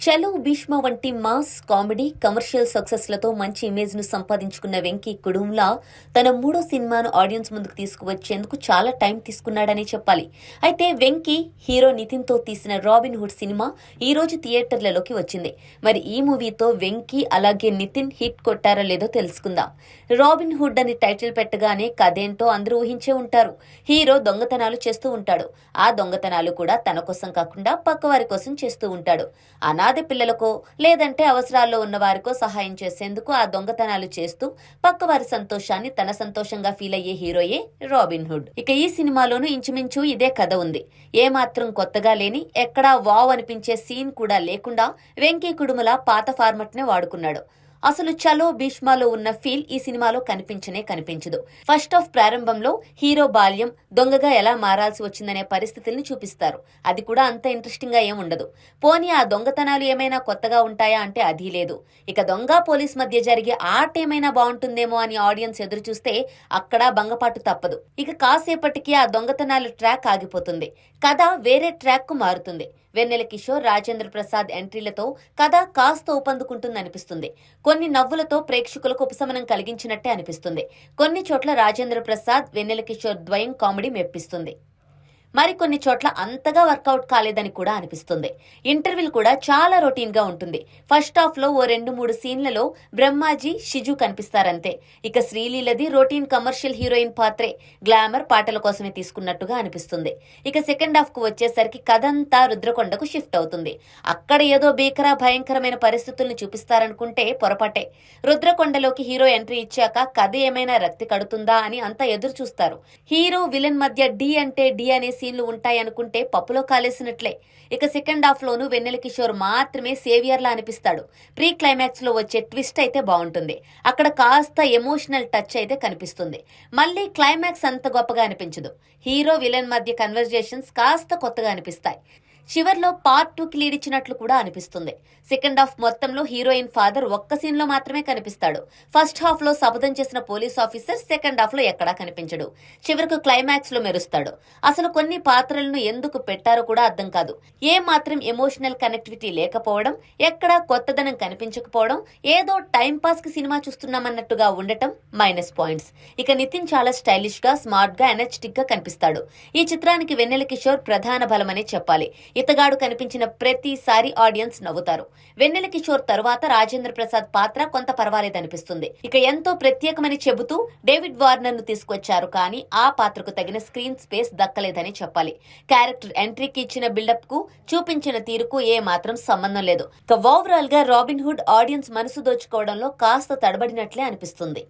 చలో భీష్మ వంటి mass comedy commercial సక్సెస్లతో మంచి ఇమేజ్ను సంపాదించుకున్న వెంకీ కుడుంలా తన మూడో సినిమాను ఆడియన్స్ ముందుకు తీసుకువచ్చేందుకు చాలా టైం తీసుకున్నాడని చెప్పాలి. అయితే వెంకీ హీరో నితిన్తో తీసిన రాబిన్ హుడ్ సినిమా ఈ రోజు థియేటర్లలోకి వచ్చింది. మరి ఈ మూవీతో వెంకీ అలాగే నితిన్ హిట్ కొట్టారో లేదో తెలుసుకుందాం. రాబిన్ హుడ్ అని టైటిల్ పెట్టగానే కథేంటో అందరూ ఊహించే ఉంటారు. హీరో దొంగతనాలు చేస్తూ ఉంటాడు. ఆ దొంగతనాలు కూడా తన కోసం కాకుండా పక్కవారి కోసం చేస్తూ ఉంటాడు. అనా అనాథ పిల్లలకో లేదంటే అవసరాల్లో ఉన్న వారికో సహాయం చేసేందుకు ఆ దొంగతనాలు చేస్తూ పక్కవారి సంతోషాన్ని తన సంతోషంగా ఫీల్ అయ్యే హీరోయే రాబిన్ హుడ్. ఇక ఈ సినిమాలోనూ ఇంచుమించు ఇదే కథ ఉంది. ఏమాత్రం కొత్తగా లేని ఎక్కడా వావ్ అనిపించే సీన్ కూడా లేకుండా వెంకీ కుడుముల పాత ఫార్మట్నే వాడుకున్నాడు. అసలు చలో భీష్మాలో ఉన్న ఫీల్ ఈ సినిమాలో కనిపించనే కనిపించదు. ఫస్ట్ ఆఫ్ ప్రారంభంలో హీరో బాల్యం దొంగగా ఎలా మారాల్సి వచ్చిందనే పరిస్థితుల్ని చూపిస్తారు. అది కూడా అంత ఇంట్రెస్టింగ్గా ఏం ఉండదు. పోనీ ఆ దొంగతనాలు ఏమైనా కొత్తగా ఉంటాయా అంటే అది లేదు. ఇక దొంగ పోలీస్ మధ్య జరిగే ఆట ఏమైనా బాగుంటుందేమో అని ఆడియన్స్ ఎదురు చూస్తే అక్కడ బంగపాటు తప్పదు. ఇక కాసేపటికి ఆ దొంగతనాలు ట్రాక్ ఆగిపోతుంది. కథ వేరే ట్రాక్కు మారుతుంది. వెన్నెల కిషోర్ రాజేంద్ర ప్రసాద్ ఎంట్రీలతో కథ కాస్త ఊపందుకుంటుందనిపిస్తుంది. కొన్ని నవ్వులతో ప్రేక్షకులకు ఉపశమనం కలిగించినట్టే అనిపిస్తుంది. కొన్ని చోట్ల రాజేంద్ర ప్రసాద్ వెన్నెల కిషోర్ ద్వయం కామెడీ మెప్పిస్తుంది. మరికొన్ని చోట్ల అంతగా వర్కౌట్ కాలేదని కూడా అనిపిస్తుంది. ఇంటర్వ్యూలు కూడా చాలా రొటీన్గా ఉంటుంది. ఫస్ట్ హాఫ్లో ఓ రెండు మూడు సీన్లలో బ్రహ్మాజీ షిజు కనిపిస్తారంతే. ఇక శ్రీలీలది రొటీన్ కమర్షియల్ హీరోయిన్ పాత్రే. గ్లామర్ పాటల కోసమే తీసుకున్నట్టుగా అనిపిస్తుంది. ఇక సెకండ్ హాఫ్కు వచ్చేసరికి కథంతా రుద్రకొండకు షిఫ్ట్ అవుతుంది. అక్కడ ఏదో భీకర భయంకరమైన పరిస్థితుల్ని చూపిస్తారనుకుంటే పొరపాటే. రుద్రకొండలోకి హీరో ఎంట్రీ ఇచ్చాక కథ ఏమైనా రక్తి కడుతుందా అని అంతా ఎదురు చూస్తారు హీరో విలన్ మధ్య డి అంటే డి అనే సీన్లు ఉంటాయనుకుంటే పప్పులో కాలేసినట్లే. ఇక సెకండ్ హాఫ్లోనూ వెన్నెల కిషోర్ మాత్రమే సేవియర్లా అనిపిస్తాడు. ప్రీ క్లైమాక్స్లో వచ్చే ట్విస్ట్ అయితే బాగుంటుంది. అక్కడ కాస్త ఎమోషనల్ టచ్ అయితే కనిపిస్తుంది. మళ్ళీ క్లైమాక్స్ అంత గొప్పగా అనిపించదు. హీరో విలన్ మధ్య కన్వర్జేషన్స్ కాస్త కొత్తగా అనిపిస్తాయి. చివర్లో పార్ట్ టూకి లీడ్ ఇచ్చినట్లు కూడా అనిపిస్తుంది. సెకండ్ హాఫ్ మొత్తంలో హీరోయిన్ ఫాదర్ ఒక్క సీన్లో మాత్రమే కనిపిస్తాడు. ఫస్ట్ హాఫ్లో శపథం చేసిన పోలీస్ ఆఫీసర్ సెకండ్ హాఫ్లో ఎక్కడా కనిపించడు. చివరకు క్లైమాక్స్లో మెరుస్తాడు. అసలు కొన్ని పాత్రలను ఎందుకు పెట్టారో కూడా అర్థం కాదు. ఏ మాత్రం ఎమోషనల్ కనెక్టివిటీ లేకపోవడం ఎక్కడా కొత్తదనం కనిపించకపోవడం ఏదో టైం పాస్కి సినిమా చూస్తున్నామన్నట్టుగా ఉండటం మైనస్ పాయింట్స్ ఇక నితిన్ చాలా స్టైలిష్గా స్మార్ట్గా ఎనర్జెటిక్గా కనిపిస్తాడు. ఈ చిత్రానికి వెన్నెల కిషోర్ ప్రధాన బలమనే చెప్పాలి. ఇతగాడు కనిపించిన ప్రతిసారి ఆడియన్స్ నవ్వుతారు. వెన్నెల కిషోర్ తర్వాత రాజేంద్ర ప్రసాద్ పాత్ర కొంత పర్వాలేదనిపిస్తుంది. ఇక ఎంతో ప్రత్యేకమని చెబుతూ డేవిడ్ వార్నర్ను తీసుకొచ్చారు కానీ ఆ పాత్రకు తగిన స్క్రీన్ స్పేస్ దక్కలేదని చెప్పాలి. క్యారెక్టర్ ఎంట్రీకి ఇచ్చిన బిల్డప్కు చూపించిన తీరుకు ఏ మాత్రం సంబంధం లేదు. ఇక ఓవరాల్గా రాబిన్ హుడ్ ఆడియన్స్ మనసు దోచుకోవడంలో కాస్త తడబడినట్లే అనిపిస్తుంది.